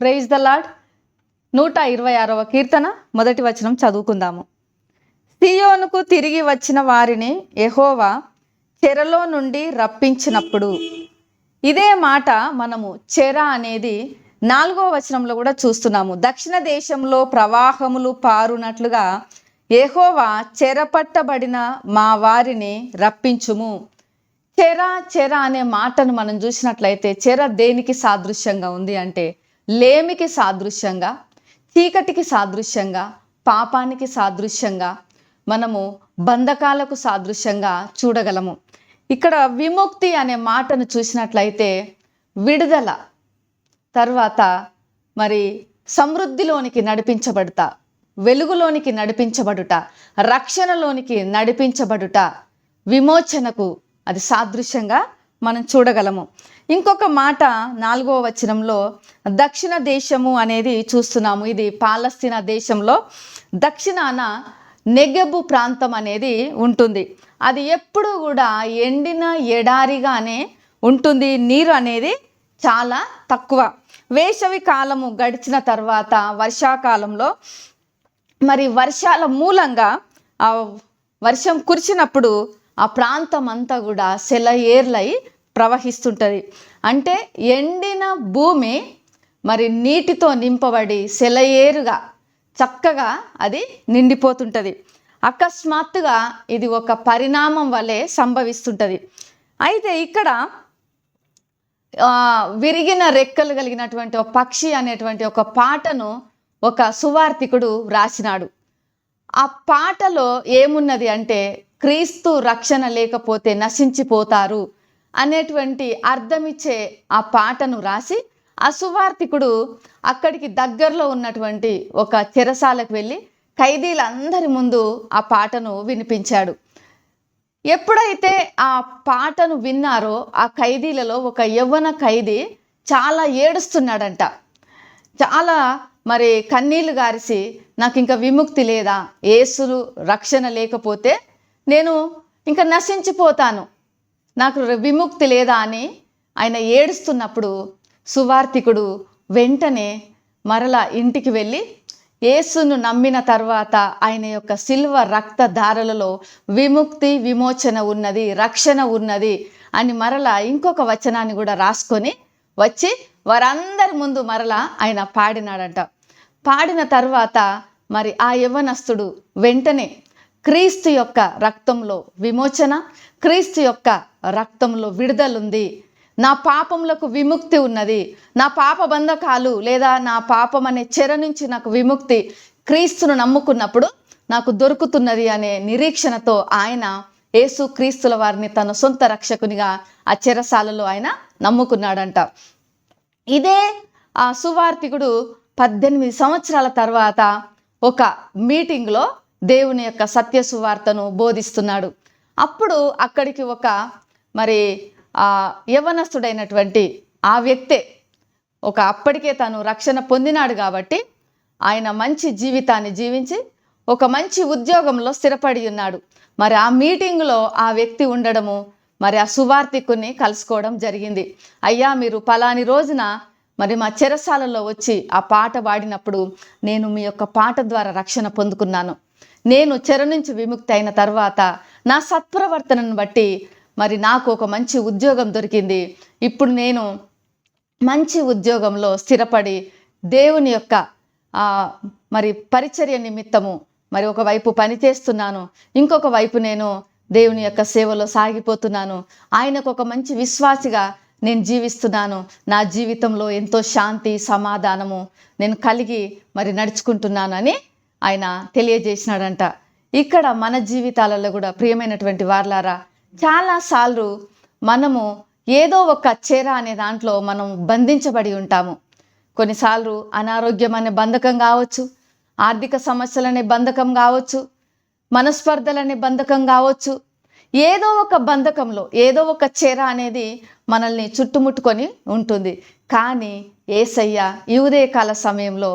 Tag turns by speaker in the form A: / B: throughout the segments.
A: Praise the lord నూట ఇరవై ఆరవ కీర్తన. మొదటి వచనం చదువుకుందాము. సియోనుకు తిరిగి వచ్చిన వారిని ఎహోవా చెరలో నుండి రప్పించినప్పుడు. ఇదే మాట మనము చెర అనేది నాలుగో వచనంలో కూడా చూస్తున్నాము. దక్షిణ దేశంలో ప్రవాహములు పారునట్లుగా యెహోవా చెరపట్టబడిన మా వారిని రప్పించుము. చెర చెర అనే మాటను మనం చూసినట్లయితే చెర దేనికి సాదృశ్యంగా ఉంది అంటే లేమికి సాదృశ్యంగా చీకటికి సాదృశ్యంగా పాపానికి సాదృశ్యంగా మనము బంధకాలకు సాదృశ్యంగా చూడగలము. ఇక్కడ విముక్తి అనే మాటను చూసినట్లయితే విడుదల తర్వాత మరి సమృద్ధిలోనికి నడిపించబడుట వెలుగులోనికి నడిపించబడుట రక్షణలోనికి నడిపించబడుట విమోచనకు అది సాదృశ్యంగా మనం చూడగలము. ఇంకొక మాట నాలుగవ వచనంలో దక్షిణ దేశము అనేది చూస్తున్నాము. ఇది పాలస్తీనా దేశంలో దక్షిణాన నెగబు ప్రాంతం అనేది ఉంటుంది. అది ఎప్పుడు కూడా ఎండిన ఎడారిగానే ఉంటుంది. నీరు అనేది చాలా తక్కువ. వేసవి కాలము గడిచిన తర్వాత వర్షాకాలంలో మరి వర్షాల మూలంగా వర్షం కురిసినప్పుడు ఆ ప్రాంతం అంతా కూడా సెలయేర్లై ప్రవహిస్తుంటుంది. అంటే ఎండిన భూమి మరి నీటితో నింపబడి సెలయేరుగా చక్కగా అది నిండిపోతుంటుంది. అకస్మాత్తుగా ఇది ఒక పరిణామం వలె సంభవిస్తుంటుంది. అయితే ఇక్కడ విరిగిన రెక్కలు కలిగినటువంటి ఒక పక్షి అనేటువంటి ఒక పాటను ఒక సువార్థికుడు వ్రాసినాడు ఆ పాటలో ఏమున్నది అంటే క్రీస్తు రక్షణ లేకపోతే నశించిపోతారు అనేటువంటి అర్థమిచ్చే ఆ పాటను రాసి ఆ సువార్థికుడు అక్కడికి దగ్గరలో ఉన్నటువంటి ఒక చెరసాలకు వెళ్ళి ఖైదీలందరి ముందు ఆ పాటను వినిపించాడు. ఎప్పుడైతే ఆ పాటను విన్నారో ఆ ఖైదీలలో ఒక యవ్వన ఖైదీ చాలా ఏడుస్తున్నాడంట. చాలా మరి కన్నీళ్ళు గారిసి నాకు ఇంకా విముక్తి లేదా? ఏసులు రక్షణ లేకపోతే నేను ఇంకా నశించిపోతాను. నాకు విముక్తి లేదా అని ఆయన ఏడుస్తున్నప్పుడు సువార్థికుడు వెంటనే మరలా ఇంటికి వెళ్ళి యేసును నమ్మిన తర్వాత ఆయన యొక్క సిల్వ రక్త ధారలలో విముక్తి విమోచన ఉన్నది రక్షణ ఉన్నది అని మరలా ఇంకొక వచనాన్ని కూడా రాసుకొని వచ్చి వారందరి ముందు మరలా ఆయన పాడినాడంట. పాడిన తర్వాత మరి ఆ యవ్వనస్తుడు వెంటనే క్రీస్తు యొక్క రక్తంలో విమోచన క్రీస్తు యొక్క రక్తంలో విడుదలుంది. నా పాపములకు విముక్తి ఉన్నది. నా పాప బంధకాలు లేదా నా పాపం అనే చెర నుంచి నాకు విముక్తి క్రీస్తును నమ్ముకున్నప్పుడు నాకు దొరుకుతున్నది అనే నిరీక్షణతో ఆయన యేసు క్రీస్తుల వారిని తన సొంత రక్షకునిగా ఆ చెరసాలలో ఆయన నమ్ముకున్నాడంట. ఇదే ఆ సువార్థికుడు పద్దెనిమిది సంవత్సరాల తర్వాత ఒక మీటింగ్లో దేవుని యొక్క సత్య సువార్తను బోధిస్తున్నాడు. అప్పుడు అక్కడికి ఒక మరి ఆ యవనస్తుడైనటువంటి ఆ వ్యక్తే ఒక అప్పటికే తను రక్షణ పొందినాడు కాబట్టి ఆయన మంచి జీవితాన్ని జీవించి ఒక మంచి ఉద్యోగంలో స్థిరపడి ఉన్నాడు. మరి ఆ మీటింగ్లో ఆ వ్యక్తి ఉండడము మరి ఆ సువార్థికుని కలుసుకోవడం జరిగింది. అయ్యా మీరు పలాని రోజున మరి మా చెరసాలలో వచ్చి ఆ పాట పాడినప్పుడు నేను మీ యొక్క పాట ద్వారా రక్షణ పొందుకున్నాను. నేను చెర నుంచి విముక్తి అయిన తర్వాత నా సత్ప్రవర్తనను బట్టి మరి నాకు ఒక మంచి ఉద్యోగం దొరికింది. ఇప్పుడు నేను మంచి ఉద్యోగంలో స్థిరపడి దేవుని యొక్క మరి పరిచర్య నిమిత్తము మరి ఒకవైపు పని చేస్తున్నాను. ఇంకొక వైపు నేను దేవుని యొక్క సేవలో సాగిపోతున్నాను. ఆయనకు ఒక మంచి విశ్వాసిగా నేను జీవిస్తున్నాను. నా జీవితంలో ఎంతో శాంతి సమాధానము నేను కలిగి మరి నడుచుకుంటున్నానని ఆయన తెలియజేసినాడంట. ఇక్కడ మన జీవితాలలో కూడా ప్రియమైనటువంటి వార్లారా చాలాసార్లు మనము ఏదో ఒక చీర అనే దాంట్లో మనం బంధించబడి ఉంటాము. కొన్నిసార్లు అనారోగ్యం అనే బంధకం కావచ్చు ఆర్థిక సమస్యలనే బంధకం కావచ్చు మనస్పర్ధలనే బంధకం కావచ్చు. ఏదో ఒక బంధకంలో ఏదో ఒక చీర అనేది మనల్ని చుట్టుముట్టుకొని ఉంటుంది. కానీ ఏసయ్య ఈ ఉదయకాల సమయంలో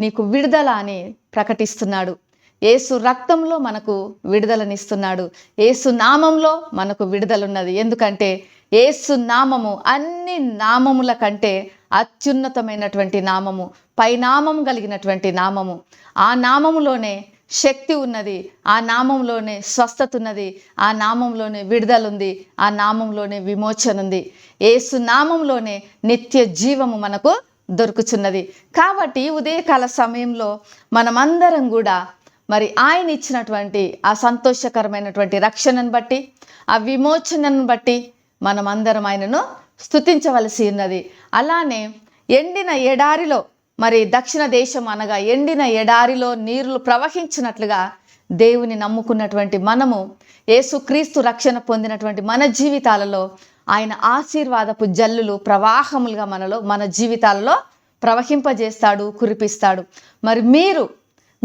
A: నీకు విడుదల అని ప్రకటిస్తున్నాడు. ఏసు రక్తంలో మనకు విడుదలనిస్తున్నాడు. ఏసు నామంలో మనకు విడుదలున్నది. ఎందుకంటే ఏసు నామము అన్ని నామముల కంటే అత్యున్నతమైనటువంటి నామము పైనామం కలిగినటువంటి నామము. ఆ నామములోనే శక్తి ఉన్నది ఆ నామంలోనే స్వస్థత ఉన్నది ఆ నామంలోనే విడుదల ఉంది ఆ నామంలోనే విమోచన ఉంది ఏసు నామంలోనే నిత్య జీవము మనకు దొరుకుచున్నది. కాబట్టి ఉదయకాల సమయంలో మనమందరం కూడా మరి ఆయన ఇచ్చినటువంటి ఆ సంతోషకరమైనటువంటి రక్షణను బట్టి ఆ విమోచనను బట్టి మనమందరం ఆయనను స్థుతించవలసి ఉన్నది. అలానే ఎండిన ఎడారిలో మరి దక్షిణ దేశం అనగా ఎండిన ఎడారిలో నీరులు ప్రవహించినట్లుగా దేవుని నమ్ముకున్నటువంటి మనము యేసుక్రీస్తు రక్షణ పొందినటువంటి మన జీవితాలలో ఆయన ఆశీర్వాదపు జల్లులు ప్రవాహములుగా మనలో మన జీవితాలలో ప్రవహింపజేస్తాడు కురిపిస్తాడు. మరి మీరు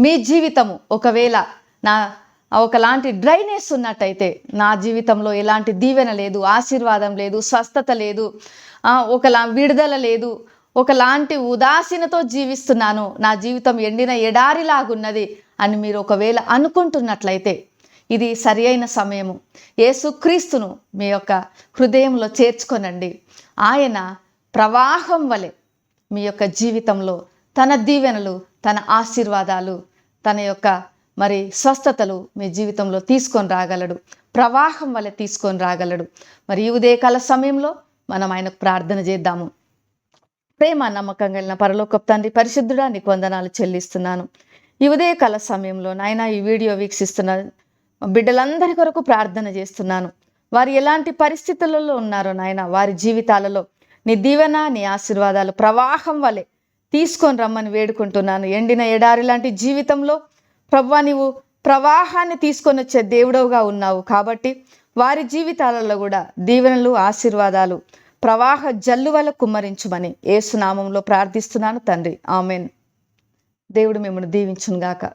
A: మీ జీవితము ఒకవేళ నా ఒకలాంటి డ్రైనేజ్ ఉన్నట్టయితే నా జీవితంలో ఎలాంటి దీవెన లేదు ఆశీర్వాదం లేదు స్వస్థత లేదు ఒకలా విడుదల లేదు ఒకలాంటి ఉదాసీనతో జీవిస్తున్నాను నా జీవితం ఎండిన ఎడారిలాగున్నది అని మీరు ఒకవేళ అనుకుంటున్నట్లయితే ఇది సరి అయిన సమయము యేసుక్రీస్తును మీ యొక్క హృదయంలో చేర్చుకొనండి. ఆయన ప్రవాహం వలె మీ యొక్క జీవితంలో తన దీవెనలు తన ఆశీర్వాదాలు తన యొక్క మరి స్వస్థతలు మీ జీవితంలో తీసుకొని రాగలడు. ప్రవాహం వల్ల తీసుకొని రాగలడు. మరి ఈ ఉదయకాల సమయంలో మనం ఆయనకు ప్రార్థన చేద్దాము. ప్రేమ నమ్మకం కలిగిన పరలోకపు తండ్రి పరిశుద్ధుడా నీకు వందనాలు చెల్లిస్తున్నాను. ఈ ఉదయకాల సమయంలో నాయన ఈ వీడియో వీక్షిస్తున్న బిడ్డలందరి కొరకు ప్రార్థన చేస్తున్నాను. వారు ఎలాంటి పరిస్థితులలో ఉన్నారో నాయన వారి జీవితాలలో నీ దీవెన నీ ఆశీర్వాదాలు ప్రవాహం వలె తీసుకొని రమ్మని వేడుకుంటున్నాను. ఎండిన ఎడారి లాంటి జీవితంలో ప్రభా నీవు ప్రవాహాన్ని తీసుకొని వచ్చే దేవుడవుగా ఉన్నావు. కాబట్టి వారి జీవితాలలో కూడా దీవెనలు ఆశీర్వాదాలు ప్రవాహ జల్లు వల్ల కుమ్మరించుమని ఏసునామంలో ప్రార్థిస్తున్నాను తండ్రి. ఆమెన్. దేవుడు మిమ్మల్ని దీవించునుగాక.